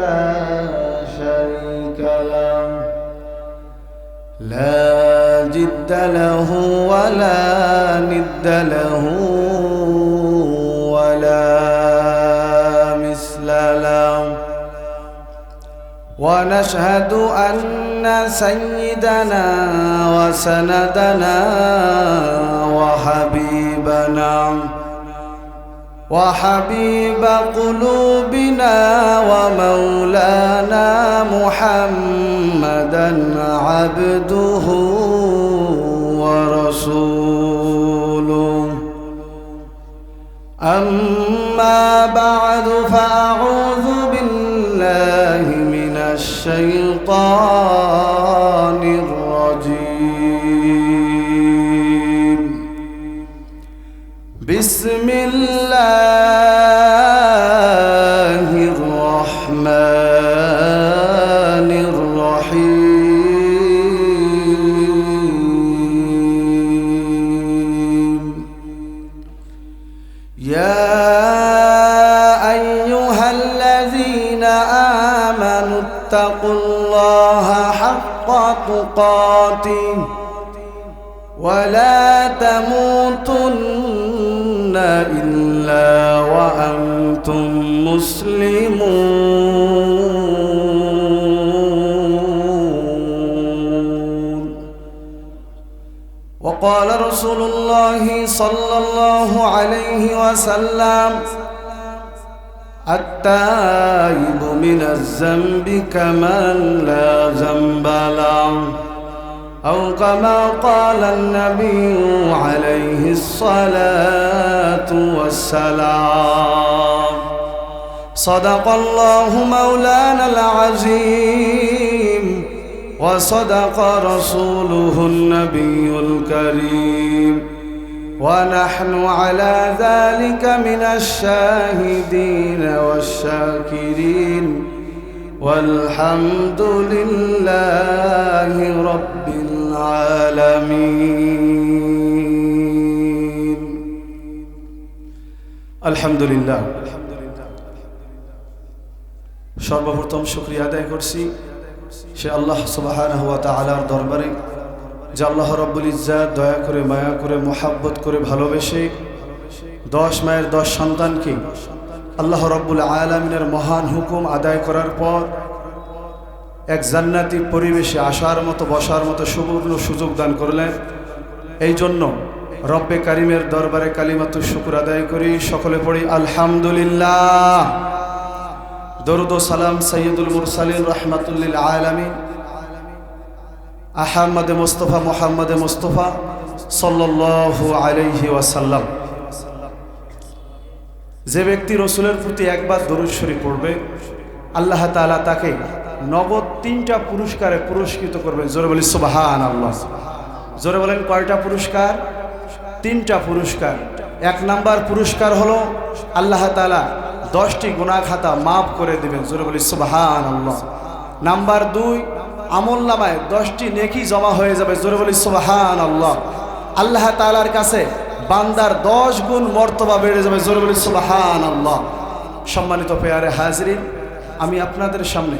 لا شريك له لا جد له ولا ند له ولا مثل له. ونشهد أن سيدنا وسندنا وحبيبنا. وحبيب قلوبنا ومولانا محمدا عبده ورسوله. أما بعد آمنوا اتقوا الله حق تقاته ولا تموتن إلا وأنتم مسلمون. وقال رسول الله صلى الله عليه وسلم التائب من الذنب كمن لا ذنب له. أو كما قال النبي عليه الصلاة والسلام. صدق الله مولانا العظيم. وصدق رسوله النبي الكريم. ونحن على ذلك من الشاهدين والشاكرين والحمد لله رب العالمين الحمد لله সর্বপ্রথম শুক্রিয়া আদায় করছি সে আল্লাহ সুবাহান হুয়া তালার দরবারে যে আল্লাহ রব্বুল ইজ্জাত দয়া করে, মায়া করে, মোহাব্বত করে ভালোবেসে দশ মায়ের দশ সন্তানকে আল্লাহ রব্বুল আলমিনের মহান হুকুম আদায় করার পর এক জান্নাতি পরিবেশে আসার মতো, বসার মতো সুবর্ণ সুযোগ দান করলেন। এই জন্য রব্বে কারিমের দরবারে কালিমাতু শুকুর আদায় করি। সকলে পড়ি, আলহামদুলিল্লাহ। দরুদ সালাম সৈয়দুল মুরসালিন রহমাতুল্লিল আলমী আহমদ মুস্তফা, মোহাম্মদ মুস্তফা সাল্লাল্লাহু আলাইহি ওয়াসাল্লাম। যে ব্যক্তি রসুলের প্রতি একবার দরুদ শরীফ পড়বে, আল্লাহ তাআলা তাকে নগদ তিনটা পুরস্কারে পুরস্কৃত করবেন। জোরে বলি সুবাহান আল্লাহ জোরে বলেন, কয়টা পুরস্কার? তিনটা পুরস্কার। এক নাম্বার পুরস্কার হলো আল্লাহ তাআলা দশটি গুণা খাতা মাফ করে দিবেন। জোরে বলি সুবাহান আল্লাহ নাম্বার দুই আমল নামায় দশটি নেকি জমা হয়ে যাবে। জোরে বলি সুবাহান আল্লাহ আল্লাহ তালার কাছে বান্দার দশ গুণ মর্তবা বেড়ে যাবে। জোরে বলি সুবাহান আল্লাহ সম্মানিত পেয়ারে হাজরিন, আমি আপনাদের সামনে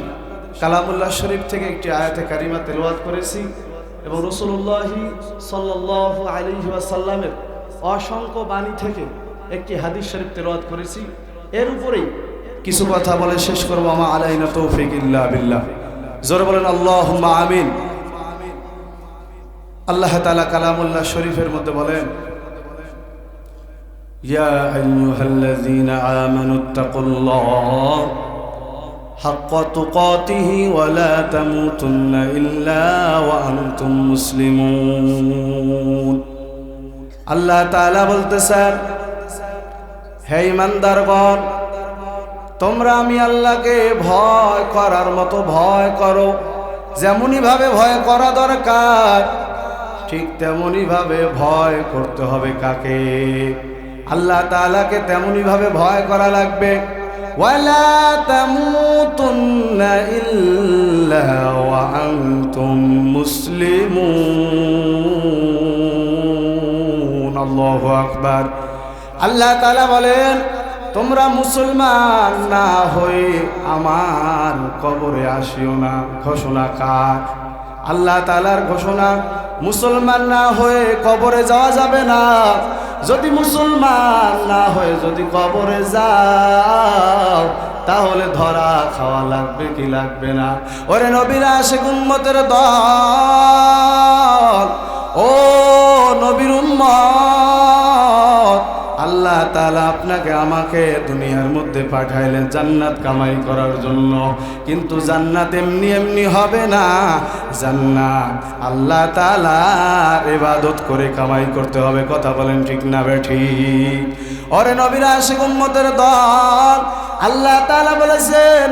কালামুল্লাহ শরীফ থেকে একটি আয়াতে কারিমা তেলওয়াত করেছি এবং রসুল্লাহি সাল্লাহ আলী অসংখ্য বাণী থেকে একটি হাদিস শরীফ তেলওয়াত করেছি। এর উপরেই কিছু কথা বলে শেষ করব। আমা আলাইনা তৌফিক ইল্লা বিল্লাহ। জোরে বলেন আল্লাহ আমিন আল্লাহ তালা কালামুল্লাহ শরীফের মধ্যে বলেন يا أيها الذين آمنوا اتقوا الله حق تقاته ولا تموتن إلا وأنتم مسلمون আল্লাহ তাআলা বলতেছেন হে ইমানদারগণ তোমরা আমি আল্লাহকে ভয় করার মতো ভয় করো। যেমনই ভাবে ভয় করা দরকার, ঠিক তেমনই ভাবে ভয় করতে হবে কাকে? আল্লাহ তাআলাকে তেমনই ভাবে ভয় করা লাগবে। মুসলিমুন। আল্লাহু আকবার। আল্লাহ তালা বলেন তোমরা মুসলমান না হয়ে আমার কবরে আসিও না। ঘোষণা কার? আল্লাহ তালার ঘোষণা, মুসলমান না হয়ে কবরে যাওয়া যাবে না। যদি মুসলমান না হয়ে যদি কবরে যাও, তাহলে ধরা খাওয়া লাগবে কি লাগবে না? ওরে নবীরা সে গুম্মতের দল, ও নবীর উম্মত আল্লাহ তালা আপনাকে আমাকে দুনিয়ার মধ্যে পাঠাইলেন জান্নাত কামাই করার জন্য। কিন্তু জান্নাত এমনি এমনি হবে না। জান্নাত আল্লাহ তালার ইবাদত করে কামাই করতে হবে। কথা বলেন ঠিক না বেঠি? অরে নবীরা উম্মতের দল, আল্লাহ তালা বলেছেন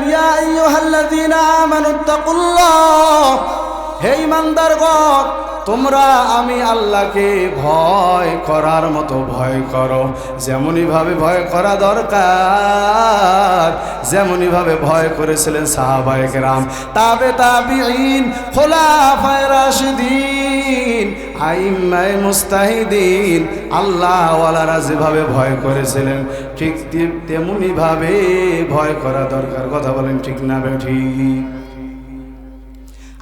হে ইমানদারগণ তোমরা আমি আল্লাহকে ভয় করার মতো ভয় করো। যেমনইভাবে ভয় করা দরকার যেমনইভাবে ভয় করেছিলেন সাহাবায়ে কেরাম। তাবে তাবিঈন, খোলাফায়ে রাশিদিন, আইম্মায়ে মুস্তাহিদিন আল্লাহ ওয়ালারা যেভাবে ভয় করেছিলেন, ঠিক তেমনইভাবে ভয় করা দরকার। কথা বলেন ঠিক না ঠিক?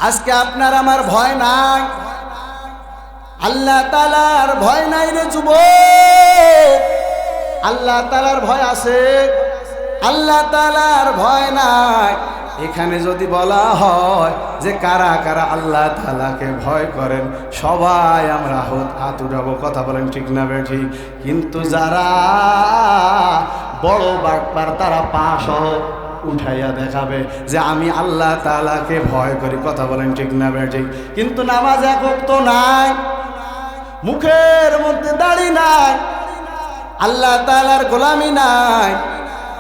আজকে আপনার আমার ভয় নাই। আল্লাহ তালার ভয় নাই রে যুব আল্লাহ তালার ভয় আছে। আল্লাহ তালার ভয় নাই। এখানে যদি বলা হয় যে কারা কারা আল্লাহ তালাকে ভয় করেন, সবাই আমরা হাত উঠাবো, কথা বলেন ঠিক না বেঠি? কিন্তু যারা বড় বাটপার, তারা পা সহ উঠাইয়া দেখাবে যে আমি আল্লাহ তালাকে ভয় করি। কথা বলেন ঠিক না বেঠি কিন্তু নামাজ একক তো নাই। মুখের মধ্যে দাড়ি নাই। আল্লাহ তালার গোলামি নাই।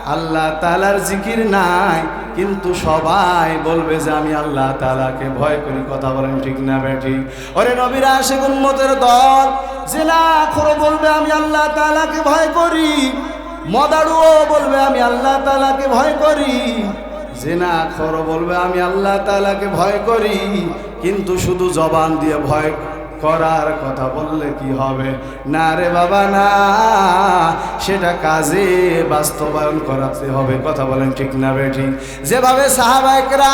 আল্লাহ তালার জিকির নাই। কিন্তু সবাই বলবে যে আমি আল্লাহ তালাকে ভয় করি। কথা বলেন ঠিক না বেঠি ওরে নবীরা আসে গুন্মতের দল যে না খোরো বলবে, আমি আল্লাহ তালাকে ভয় করি। মদারুও বলবে, আমি আল্লাহ তালাকে ভয় করি। জেনা খরো বলবে, আমি আল্লাহ তালাকে ভয় করি। কিন্তু শুধু জবান দিয়ে ভয় করার কথা বললে কি হবে? না রে বাবা, না। সেটা কাজে বাস্তবায়ন করাতে হবে। কথা বলেন ঠিক না বে ঠিক? যেভাবে সাহাবাইকরা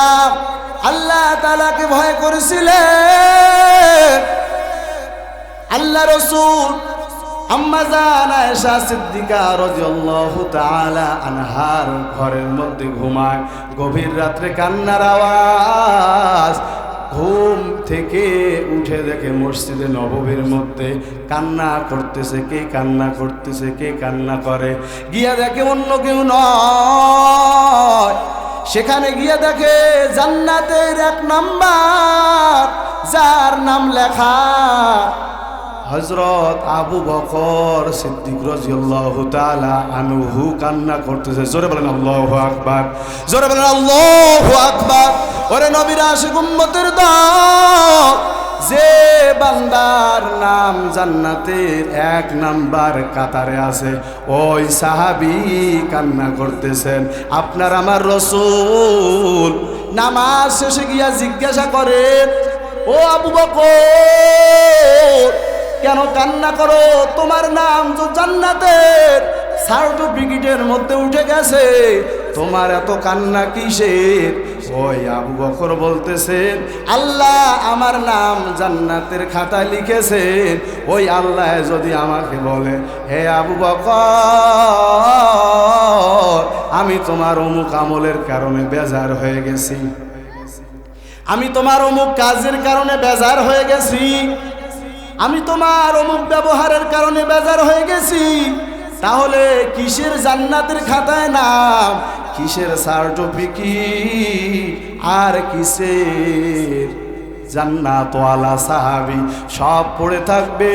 আল্লাহ তালাকে ভয় করেছিলেন, আল্লাহ রসুল আম্মা জান আয়েশা সিদ্দিকা রাদিয়াল্লাহু তাআলা আনহার ঘরের মধ্যে ঘুমায়। গভীর রাত্রে কান্নার আওয়াজ। ঘুম থেকে উঠে দেখে মসজিদে নববীর মধ্যে কান্না করতেছে, কে কান্না করতেছে, কে কান্না করে। গিয়া দেখে অন্য কেউ নয়। সেখানে গিয়ে দেখে জান্নাতের এক নাম্বার, যার নাম লেখা হজরত আবু বকর সিদ্দিক রাজিয়াল্লাহু তাআলা আনহু কান্না করতেছে। জোরে বলেন আল্লাহু আকবার। জোরে বলেন আল্লাহু আকবার। ওরে নবীর আশিক উম্মতের দল, যে বান্দার নাম জান্নাতের এক নাম্বার কাতারে আছে, ওই সাহাবি কান্না করতেছেন। আপনার আমার রসুল নামাজ শেষে গিয়া জিজ্ঞাসা করেন, ও আবু বকর কেন কান্না করো? তোমার নাম তো জান্নাতের। সার্টিফিকেটের মধ্যে উঠে গেছে। তোমার এত কান্না কিসের? ওই আবু বকর বলতেছেন, আল্লাহ আমার নাম জান্নাতের খাতায় লিখেছেন। ওই আল্লাহ যদি আমাকে বলে, হে আবু বকর, আমি তোমার অমুক আমলের কারণে বেজার হয়ে গেছি। আমি তোমার অমুক কাজের কারণে বেজার হয়ে গেছি। আমি তোমার অমুক ব্যবহারের কারণে বেজার হয়ে গেছি। তাহলে কিসের জান্নাতের খাতায় নাম? কিসের সার্টিফিকেট আর কিসের জান্নাতওয়ালা সাহাবি? সব পড়ে থাকবে।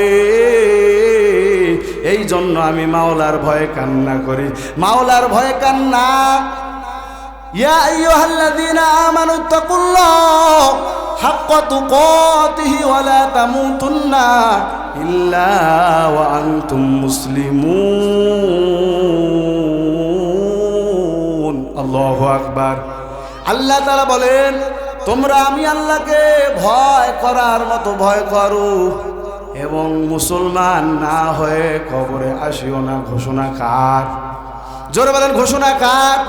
এই জন্য আমি মাওলার ভয়ে কান্না করি। মাওলার ভয়ে কান্না ইয়া আইয়ুহাল্লাযীনা আমানু তাকুল্লাহ حق تقاته ولا تموتن إلا وأنتم مسلمون الله أكبر আল্লাহ তারা বলেন তোমরা আমি আল্লাহকে ভয় করার মতো ভয় করো এবং মুসলমান না হয়ে কবরে আসিও না ঘোষণা কার জোরে বলেন ঘোষণা কার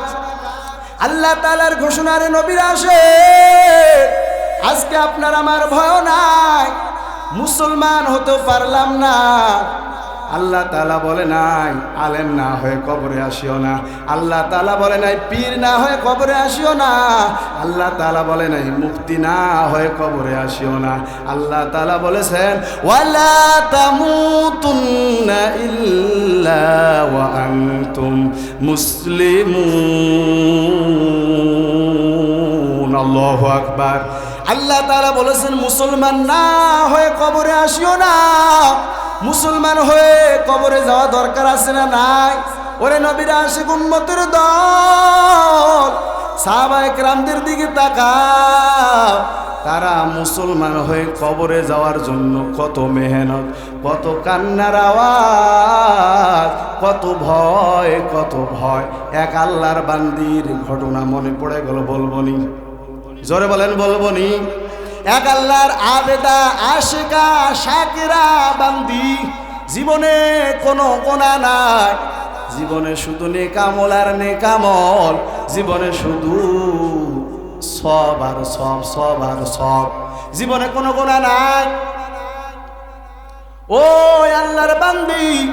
আল্লাহ তালার ঘোষণার নবীর আসে। আজকে আপনার আমার ভয় নাই। মুসলমান হতে পারলাম না। আল্লাহ তালা বলে নাই, আলেম না হয়ে কবরে আসিও না। আল্লাহ তালা বলে নাই, পীর না হয়ে কবরে আসিও না। আল্লাহ তালা বলে নাই মুক্তি না হয়ে কবরে আসিও না। আল্লাহ তালা বলেছেন, ওয়ালা তামুতুন্না ইল্লা ওয়া আনতুম মুসলিমুন। আল্লাহু আকবার। আল্লাহ তারা বলেছেন, মুসলমান না হয়ে কবরে আসিও না। মুসলমান হয়ে কবরে যাওয়া দরকার আছে না নাই? ওরে নবীরা আসে উম্মতের দল, সাহাবায়ে কেরামদের দিকে তাকাও। তারা মুসলমান হয়ে কবরে যাওয়ার জন্য কত মেহনত, কত কান্নার আওয়াজ, কত ভয় কত ভয়। এক আল্লাহর বান্দির ঘটনা মনে পড়ে গেল বলবনি জোরে বলেন বলবনি এক আল্লাহর আবেদা, আশেকা শাকিরা বান্দি। জীবনে কোনো গোনা নাই। জীবনে শুধু নেকামল আর নেকামল। জীবনে শুধু সব আর সব সব আর সব। জীবনে কোনো গোনা নাই। ও আল্লাহর বান্দি,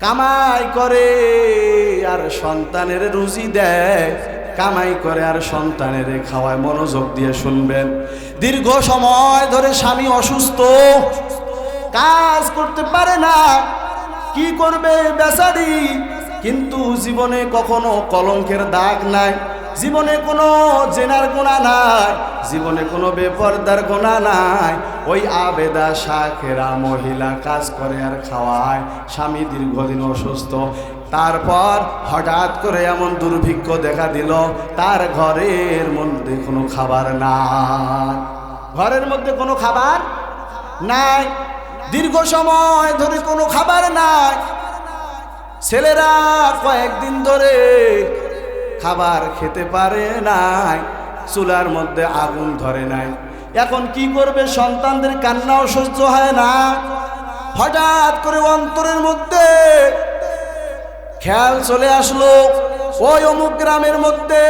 কামাই করে আর সন্তানের রুজি দেয়। কামাই করে আর সন্তানের খাওয়ায় মনোযোগ দিয়ে শুনবেন। দীর্ঘ সময় ধরে স্বামী অসুস্থ, কাজ করতে পারে না, কি করবে বেচারি? কিন্তু জীবনে কখনো কলঙ্কের দাগ নাই, জীবনে কোনো জেনার গোনা নাই, জীবনে কোনো বেপর্দার গোনা নাই। ওই আবেদা শাখেরা মহিলা কাজ করে আর খাওয়ায়, স্বামী দীর্ঘদিন অসুস্থ। তারপর হঠাৎ করে এমন দুর্ভিক্ষ দেখা দিল, তার ঘরের মধ্যে কোনো খাবার নাই। ঘরের মধ্যে কোনো খাবার নাই। দীর্ঘ সময় ধরে কোনো খাবার নাই। ছেলেরা কয়েকদিন ধরে খাবার খেতে পারে নাই, চুলার মধ্যে আগুন ধরে নাই। এখন কি করবে? সন্তানদের কান্নাও সহ্য হয় না। হঠাৎ করে অন্তরের মধ্যে খেয়াল চলে আসলো, ওই অমুক গ্রামের মধ্যে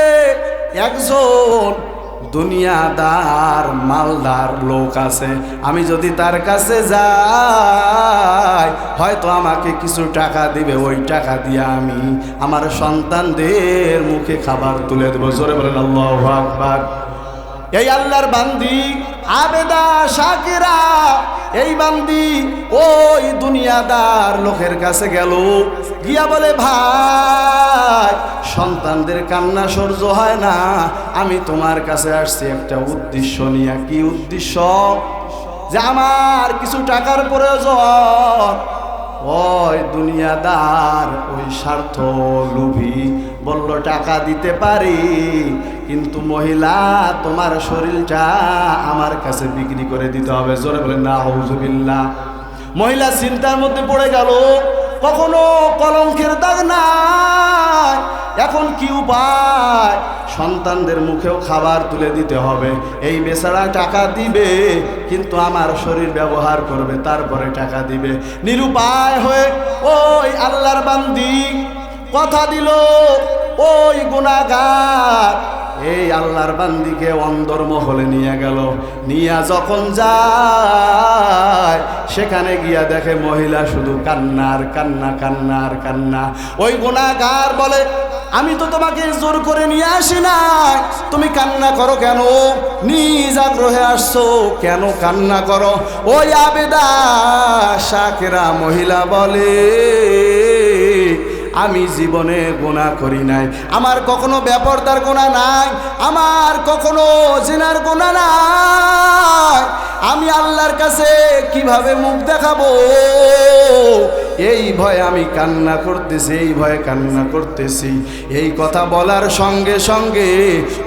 একজন দুনিয়াদার, মালদার লোক আছে। আমি যদি তার কাছে যাই, হয়তো আমাকে কিছু টাকা দিবে, ওই টাকা দিয়ে আমি আমার সন্তানদের মুখে খাবার তুলে দেবো। জোরে বলেন, আল্লাহ এই আল্লাহর বান্দি, আবেদা শাকিরা এই বান্দি ওই দুনিয়াদার লোকের কাছে গেল। গিয়া বলে, ভাই, সন্তানদের কান্না সহ্য হয় না। আমি তোমার কাছে আসছি একটা উদ্দেশ্য নিয়ে। কি উদ্দেশ্য? যে আমার কিছু টাকার প্রয়োজন। ওই দুনিয়াদার ওই স্বার্থ লোভী বলল, টাকা দিতে পারি, কিন্তু মহিলা, তোমার শরীরটা আমার কাছে বিক্রি করে দিতে হবে। জোরে বলে না হৌজবিল্লা মহিলা চিন্তার মধ্যে পড়ে গেল, কখনো কলঙ্কের দাগ নাই, এখন কি উপায়? সন্তানদের মুখেও খাবার তুলে দিতে হবে। এই বেচারা টাকা দিবে, কিন্তু আমার শরীর ব্যবহার করবে, তারপরে টাকা দিবে। নিরুপায় হয়ে, ওই আল্লাহর বান্দি কথা দিল, ওই গুণাগার। এই আল্লাহর বান্দিকে অন্দর মহলে নিয়ে গেল। নিয়া যখন যায়, সেখানে গিয়া দেখে মহিলা শুধু কান্নার কান্না কান্নার কান্না। ওই গুণাগার বলে, আমি তো তোমাকে জোর করে নিয়ে আসি না তুমি কান্না করো কেন? নিজ আগ্রহে আসছো কেন কান্না করো? ওই আবেদা শাকেরা মহিলা বলে আমি জীবনে গোনা করি নাই। আমার কখনো ব্যাপারদার গোনা নাই, আমার কখনো জেনার গোনা নাই। আমি আল্লাহর কাছে কীভাবে মুখ দেখাবো? এই ভয়ে আমি কান্না করতেছি, এই ভয়ে কান্না করতেছি। এই কথা বলার সঙ্গে সঙ্গে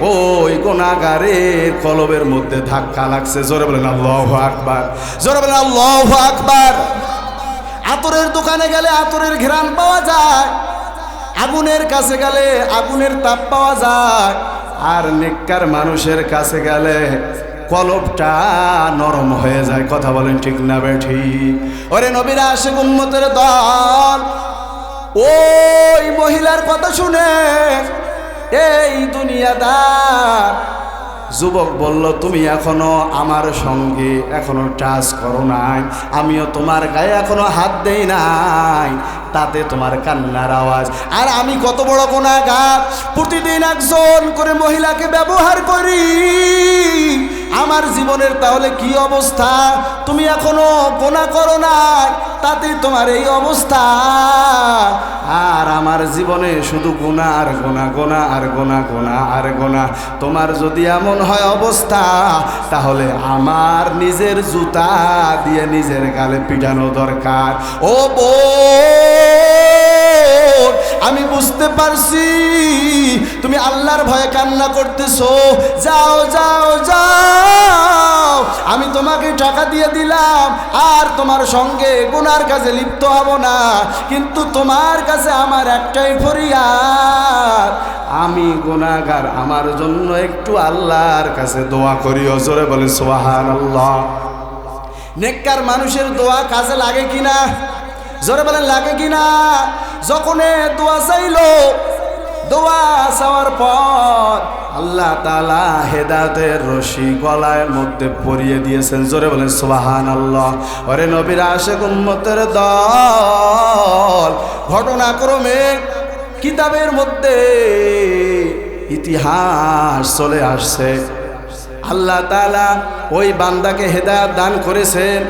ওই গোনাগারের কলবের মধ্যে ধাক্কা লাগছে। জোরে বলেন, আল্লাহ আকবার। জোরে বলেন, আল্লাহ আকবার। আতরের দোকানে গেলে আতরের ঘেরান পাওয়া যায়, আগুনের কাছে গেলে আগুনের তাপ পাওয়া যায়, আর নেককার মানুষের কাছে গেলে কলবটা নরম হয়ে যায়। কথা বলেন ঠিক না বেঠি? ওরে নবীরা আসে উম্মতের দল, ওই মহিলার কথা শুনে, এই দুনিয়াদার যুবক বলল, তুমি এখনও আমার সঙ্গে এখনও টাচ করো নাই। আমিও তোমার গায়ে এখনও হাত দেই নাই। তাতে তোমার কান্নার আওয়াজ। আর আমি কত বড় গুণাগার প্রতিদিন একজন করে মহিলাকে ব্যবহার করি। আমার জীবনের তাহলে কি অবস্থা? তুমি এখনও গোনা করো নাই তাতে তোমার এই অবস্থা। আর আমার জীবনে শুধু গোনা আর গোনা গোনা আর গোনা গোনা আর গোনা তোমার যদি এমন হয় অবস্থা, তাহলে আমার নিজের জুতা দিয়ে নিজের গালে পিটানো দরকার। ও বো আমি বুঝতে পারছি। তুমি আল্লাহর ভয়ে কান্না করতেছো। যাও যাও যাও। আমি তোমাকে টাকা দিয়ে দিলাম, আর তোমার সঙ্গে গুনার কাছে লিপ্ত হব না। কিন্তু তোমার কাছে আমার একটাই ফরিয়াদ, আমি গুনাগার আমার জন্য একটু আল্লাহর কাছে দোয়া করি জোরে বলে সোহান আল্লাহ নেককার মানুষের দোয়া কাজে লাগে কিনা? জোরে বলেন, লাগে কিনা যখন দোয়া চাইলো, দোয়া চাওয়ার পর আল্লাহ তালা হেদাতের রশি গলায় মধ্যে পরিয়ে দিয়েছেন। জোরে বলেন সোবাহান আল্লাহ ওরে নবীর আশেক উম্মতের দল, ঘটনাক্রমে কিতাবের মধ্যে ইতিহাস চলে আসছে। আল্লাহ তালা ওই বান্দাকে হেদায়ত দান করেছেন।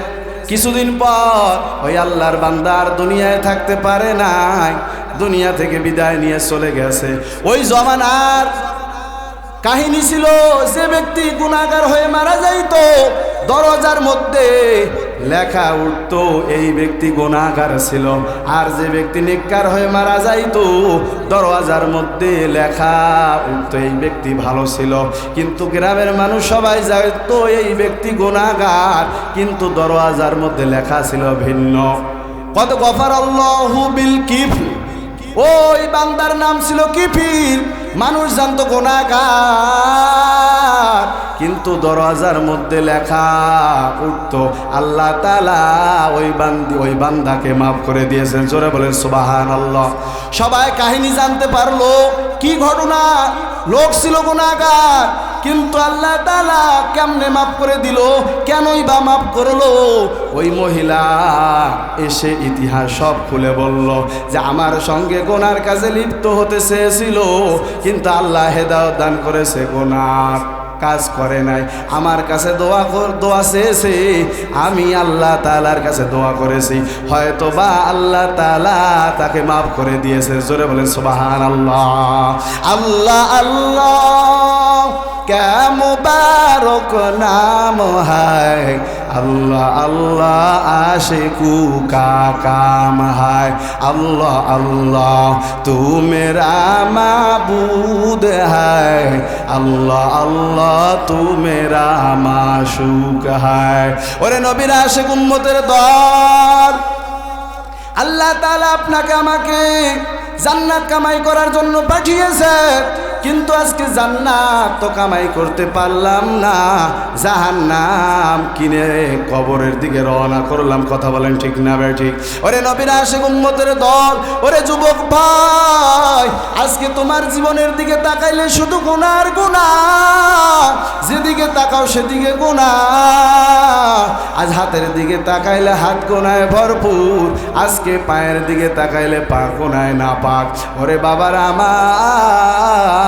কিছুদিন পর ওই আল্লাহর বান্দার দুনিয়ায় থাকতে পারে নাই। দুনিয়া থেকে বিদায় নিয়ে চলে গেছে। ওই জমানার কাহিনী ছিল, যে ব্যক্তি গুণাগার হয়ে মারা যাইত, দরজার মধ্যে লেখা উঠত, এই ব্যক্তি গুণাগার ছিল। আর যে ব্যক্তি নিকার হয়ে মারা যাইতো, দরওয়াজার মধ্যে লেখা উঠত, এই ব্যক্তি ভালো ছিল। কিন্তু গ্রামের মানুষ সবাই যাইতো এই ব্যক্তি গুণাগার। কিন্তু দরওয়াজার মধ্যে লেখা ছিল ভিন্ন। কত গফার বিল কিফ ওই বান্দার নাম ছিল কিফির মানুষ জানতো গোনাগার কিন্তু দরওয়াজার মধ্যে লেখা উঠত, আল্লাহ তালা ওই বান্দি, ওই বান্দাকে মাফ করে দিয়েছেন। জোরে বলেন সুবাহান আল্লাহ সবাই কাহিনী জানতে পারল, কি ঘটনা? লোক ছিল গুণাগার কিন্তু আল্লাহ তালা কেমনে মাফ করে দিল? কেনই বা মাফ করল? ওই মহিলা এসে ইতিহাস সব খুলে বলল যে আমার সঙ্গে গোনার কাজে লিপ্ত হতে চেয়েছিল, কিন্তু আল্লাহ হেদায়ত দান করেছে গোনার। কাজ করে নাই। আমার কাছে দোয়া কর দোয়া চেয়েছে। আমি আল্লাহ তালার কাছে দোয়া করেছি। হয়তো বা আল্লাহ তালা তাকে মাফ করে দিয়েছে। জোরে বলেন সুবাহান আল্লাহ আল্লাহ আল্লাহ, কে মুবারক নাম হায়। আল্লাহ আল্লাহ আশে কু কা কাম হায় আল্লাহ আল্লাহ তু মেরা মাবুদ হায়। আল্লাহ আল্লাহ তু মেরা মাসুক হায়। ওরে নবীর আশে উম্মতের দল, আল্লাহ তালা আপনাকে আমাকে জান্নাত কামাই করার জন্য পাঠিয়েছে। কিন্তু আজকে জান্নাত তো কামাই করতে পারলাম না। জাহান্নাম কিনে কবরের দিকে রওনা করলাম। কথা বলেন ঠিক না ভাই? ঠিক। ওরে নবীর, আশেক উম্মতের দল, ওরে যুবক ভাই, আজকে তোমার জীবনের দিকে তাকাইলে শুধু গুনার গুণা যেদিকে তাকাও সেদিকে গুণা আজ হাতের দিকে তাকাইলে হাত গোনায় ভরপুর। আজকে পায়ের দিকে তাকাইলে পা কোনায় না পাক ওরে বাবার আমার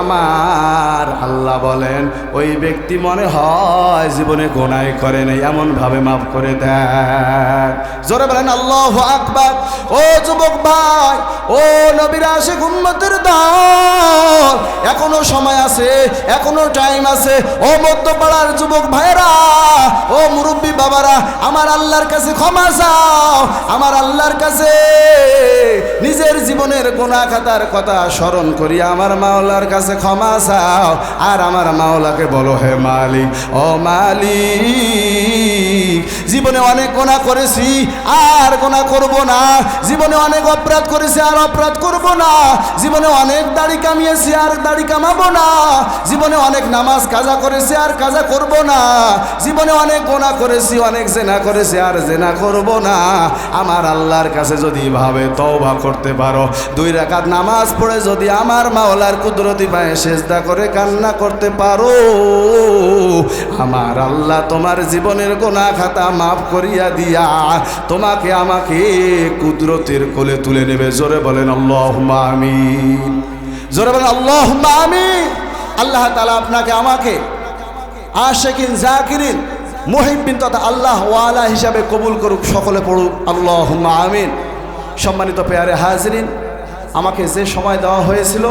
আমার আল্লাহ বলেন, ওই ব্যক্তি মনে হয় জীবনে গোনাই করে নাই এমন ভাবে মাফ করে দেয় জোরে বলেন, আল্লাহ আকবার। ও যুবক ভাই, ও নবীর আশে উম্মতের দল, এখনও সময় আছে, এখনও টাইম আছে। ও মধ্যপাড়ার যুবক ভাইরা ও মুরব্বী বাবারা, আমার আল্লাহর কাছে ক্ষমা চাও, আমার আল্লাহর কাছে নিজের জীবনের গোনা খাতার কথা স্মরণ করি, আমার মাওলার কাছে ক্ষমা চাও। আর আমার মাওলাকে বলো, হে মালিক, ও মালিক, জীবনে অনেক গোনা করেছি, আর গোনা করব না। জীবনে অনেক অপরাধ করেছি, আর অপরাধ করব না। জীবনে অনেক দাড়ি কামিয়েছি, আর দাড়ি কামাবো না। জীবনে অনেক নামাজ কাজা করেছি, আর কাজা করব না। জীবনে অনেক গোনা করেছি, অনেক জেনা করেছি, আর জেনা করব না। আমার আল্লাহর কাছে যদি ভাবে, তওবা করতে পারো। দুই রাকাত নামাজ পড়ে যদি আমার মাওলার কুদরতি পায়ে সেজদা করে কান্না করতে পারো। আমার আল্লাহ তোমার জীবনের গোনা খাতা মাফ করিয়া দিয়া তোমাকে আমাকে কুদরতের কোলে তুলে নেবে। জোরে বলেন আল্লাহ আমিন। জোরে বলেন আল্লাহ আমিন। আল্লাহ তালা আপনাকে আমাকে আশেকিন, জাকিরিন মুহিবিন তথা আল্লাহ ওয়ালা হিসাবে কবুল করুক, সকলে পড়ুক আল্লাহ আমিন। সম্মানিত পেয়ারে হাজরিন, আমাকে যে সময় দেওয়া হয়েছিল